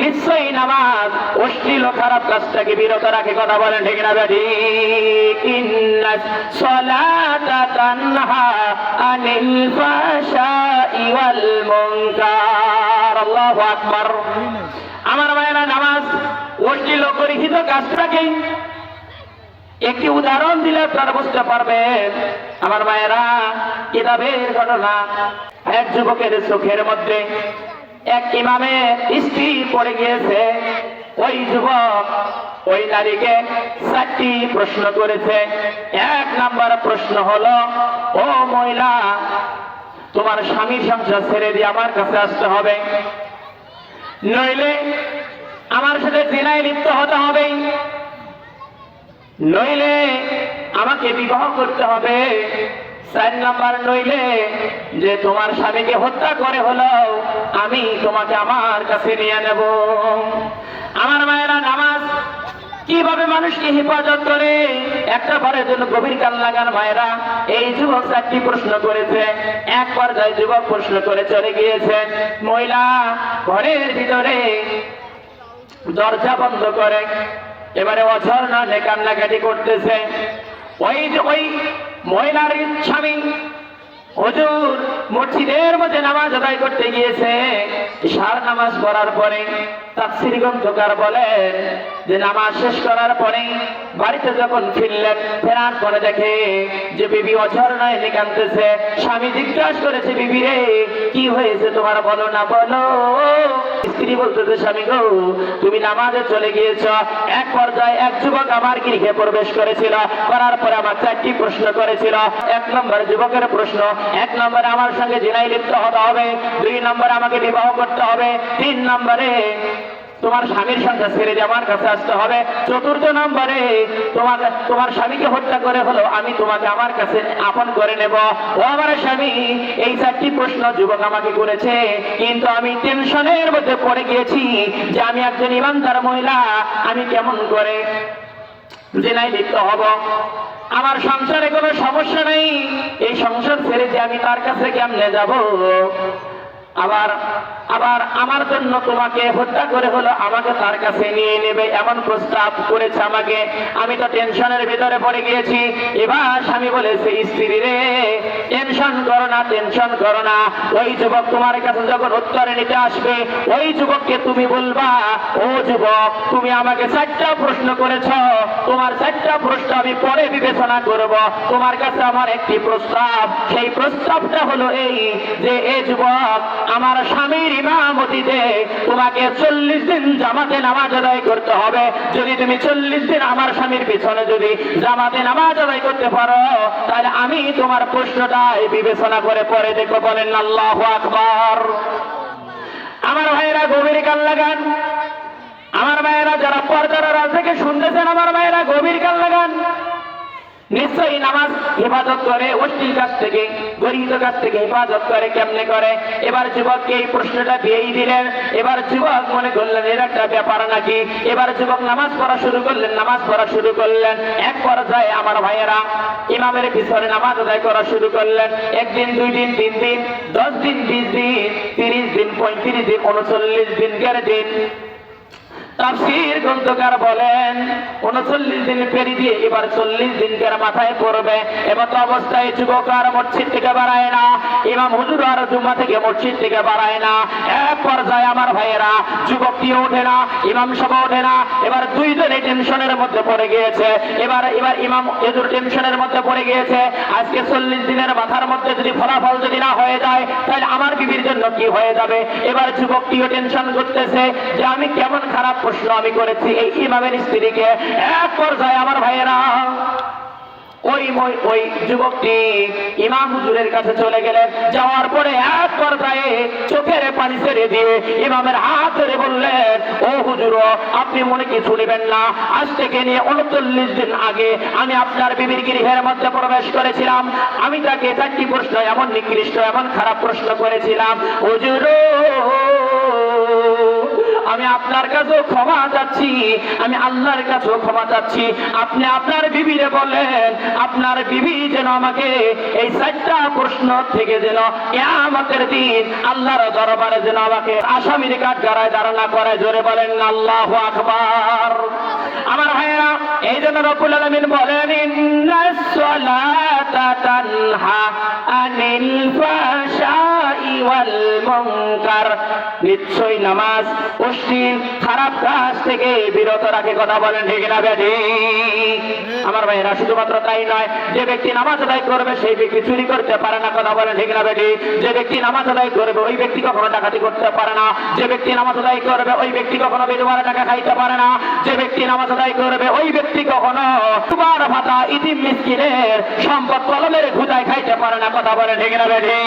নিশ্চয়ই নামাজ। অশ্লীল খারাপ কাজটাকে বিরত রাখে, কথা বলেন, ঠিক না আকবার। আমার মায়েরা, নামাজ অশ্লীল ও পরিহিত কাজটাকে একটি উদাহরণ দিলে আপনারা বুঝতে পারবেন। আমার মায়েরা, কিতাবের ঘটনা এক যুবকের চোখের মধ্যে এক ইমামে স্ত্রী পড়ে গিয়েছে। ওই যুবক ওই নারীকে চারটি প্রশ্ন করেছে। এক নাম্বার প্রশ্ন হলো, ও মহিলা, তোমার স্বামীর সংসার ছেড়ে দিয়ে আমার কাছে আসতে হবে। নইলে আমার সাথে দিনায় লিপ্ত হতে হবে। নইলে আমাকে বিবাহ করতে হবে। চার নাম্বার নইলে যে তোমার স্বামীকে হত্যা করে হলো, আমি তোমাকে আমার কাছে নিয়ে নেব। আমার মায়েরা নামাজ কীভাবে মানুষকে হেফাজত করে? একটা বারের জন্য গভীর কান লাগান মায়েরা। এই যুবক চারটি প্রশ্ন করেছে। এক পর্যায়ে যুবক প্রশ্ন করে চলে গিয়েছে, মহিলা, ঘরের ভিতরে দরজা বন্ধ করে, এবারে অঝর না কান্নাকাটি করতেছে। ওই ওই মহিলার স্বামী। হজুর মসজিদের মধ্যে নামাজ আদায় করতে গিয়েছে। সার নামাজ পড়ার পরে তাফসির গ্রন্থকার বলেন যে নামাজ শেষ করার পরে বাড়িতে যখন ফিরলেন, ফেরার পরে দেখে যে বিবি অঝর নয় কাঁদতেছে স্বামী জিজ্ঞাসা করেছে, বিবি রে, কি হয়েছে তোমার? বলো না, বলো। স্ত্রী বলতেছে, স্বামী গো, তুমি নামাজে চলে গিয়েছ। এক পর্যায়ে এক যুবক আমার গৃহে প্রবেশ করেছিল। করার পরে আমার চারটি প্রশ্ন করেছিল। এক নম্বর যুবকের প্রশ্ন, এক নম্বরে আমার সঙ্গে জিনাই লিপ্ত হতে হবে। দুই নম্বর আমাকে বিবাহ করতে হবে। তিন নম্বরে তোমার স্বামীর সংসার ছেড়ে দিয়ে আমার কাছে আসতে হবে। চতুর্থ নম্বরে তোমার তোমার স্বামীকে হত্যা করে হলো, আমি তোমাকে আমার কাছে আপন করে নেব। ও আমার স্বামী, এই চারটি প্রশ্ন যুবক আমাকে করেছে, কিন্তু আমি টেনশনের মধ্যে পড়ে গিয়েছি যে আমি একজন ইমানদার মহিলা, আমি কেমন করে জেনায় লিপ্ত হব? আমার সংসারে কোনো সমস্যা নেই। এই সংসার ছেড়ে যে আমি তার কাছে কেমনে যাব? আবার আবার আমার জন্য তোমাকে হত্যা করে হলো, আমাকে তার কাছে নিয়ে নেবে, এমন প্রস্তাব করেছে আমাকে। আমি তো টেনশনের ভিতরে পড়ে গিয়েছি। এবার স্বামী বলেছে, স্ত্রী রে, টেনশন করো না, টেনশন করো না। ওই যুবক তোমার কাছে যখন উত্তরে নিতে আসবে, ওই যুবককে তুমি বলবা, ও যুবক, তুমি আমাকে চারটা প্রশ্ন করেছ। তোমার চারটা প্রশ্ন আমি পরে বিবেচনা করব। তোমার কাছে আমার একটি প্রস্তাব। সেই প্রস্তাবটা হলো এই যে, এ যুবক, আমার স্বামীর ইমামতিতে তোমাকে চল্লিশ দিন জামাতে নামাজ আদায় করতে হবে। যদি তুমি চল্লিশ দিন আমার স্বামীর পিছনে যদি জামাতে নামাজ আদায় করতে পারো, তাহলে আমি তোমার প্রশ্নটাই বিবেচনা করে পরে বলেন, আল্লাহ আকবর। আমার ভাইয়েরা, গভীর লাগান। আমার মায়েরা যারা পর্দার থেকে শুনতেছেন, আমার মায়েরা গভীর কান লাগান। নিশ্চয়ই নামাজ হেফাজত করে অশ্লীল কাছ থেকে গরিব কাছ থেকে হেফাজত করে, কেমনে করে? এবার যুবককে এই প্রশ্নটা দিয়েই দিলেন। এবার যুবক মনে করলেন, এর একটা ব্যাপার নাকি? এবার যুবক নামাজ পড়া শুরু করলেন, নামাজ পড়া শুরু করলেন। এক পর্যায়ে আমার ভাইয়েরা ইমামের পিছনে নামাজ আদায় করা শুরু করলেন। একদিন, দুই দিন, তিন দিন, দশ দিন, বিশ দিন, তিরিশ দিন, পঁয়ত্রিশ দিন, উনচল্লিশ দিনকার দিন। তাফসীর গ্রন্থকার বলেন, উনচল্লিশ দিন পেরি দিয়ে এবার চল্লিশ দিনকার মাথায় পড়বে? এমত অবস্থায় যুবক আর মসজিদ থেকে বাড়ায় না, ইমাম হুজুর আর জুম্মা থেকে মসজিদ থেকে বাড়ায় না। এক পর্যায়ে আমার ভাইয়েরা যুবকটি ওঠে না, ইমাম সভা ওঠে না, এবার দুইজনে টেনশনের মধ্যে পড়ে গিয়েছে। এবার এবার ইমাম এজুর টেনশনের মধ্যে পড়ে গিয়েছে। আজকে চল্লিশ দিনের মাথার মধ্যে যদি ফলাফল যদি না হয়ে যায়, তাহলে আমার বিবির জন্য কি হয়ে যাবে? এবার যুবক যুবকটিও টেনশন করতেছে যে আমি কেমন খারাপ প্রশ্ন আমি করেছি এই ইমামের স্ত্রীকে। এক পর্যায়ে আমার ভাইয়েরা, ওই ওই যুবকটি ইমাম হুজুরের কাছে চলে গেলেন। যাওয়ার পরে এক পর্যায়ে চোখের পানি ছেড়ে দিয়ে ইমামের হাত ধরে বললেন, ও হুজুর আপনি মনে কিছু নেবেন না। আজ থেকে নিয়ে উনচল্লিশ দিন আগে আমি আপনার বিবির গৃহের মধ্যে প্রবেশ করেছিলাম। আমি তাকে চারটি প্রশ্ন, এমন নিকৃষ্ট, এমন খারাপ প্রশ্ন করেছিলাম। হুজুর আমি আপনার কাছেও ক্ষমা চাচ্ছি, আমি আল্লাহর কাছেও ক্ষমা চাচ্ছি। আপনি আপনার বিবিরে বলেন আপনার বিবি যেন আমাকে এই চারটা প্রশ্ন থেকে যেন কেয়ামতের দিন আল্লাহর দরবারে যেন আমাকে আসামির কাঠ গাড়ায় দাঁড়ানা করে, জোরে বলেন, আল্লাহ আকবার। আমার ভাইয়েরা, এই জন্য রব্বুল আলামিন বলেন, ইন্নাস সালাতা ওয়াল মুনকার নিশ্চয়ই নামাজ, অশ্লীল, খারাপ কাজ থেকে বিরত রাখে কথা বলেন, ঠিক না বেঠি আমার ভাইয়েরা, শুধুমাত্র তাই নয়, যে ব্যক্তি নামাজ আদায় করবে, সেই ব্যক্তি চুরি করতে পারে না, কথা বলেন, ঠিক না বেঠি যে ব্যক্তি নামাজ আদায় করবে, ওই ব্যক্তি কখনো ডাকাতি করতে পারে না। যে ব্যক্তি নামাজ আদায় করবে, ওই ব্যক্তি কখনো বিধবার টাকা খাইতে পারে না। যে ব্যক্তি নামাজ আদায় করবে, ওই ব্যক্তি কখনো তোমার ভাতা ইতিম মিসকিনের সম্পদ কলমের ঘুদায় খাইতে পারে না, কথা বলে ঠিক না বেঠি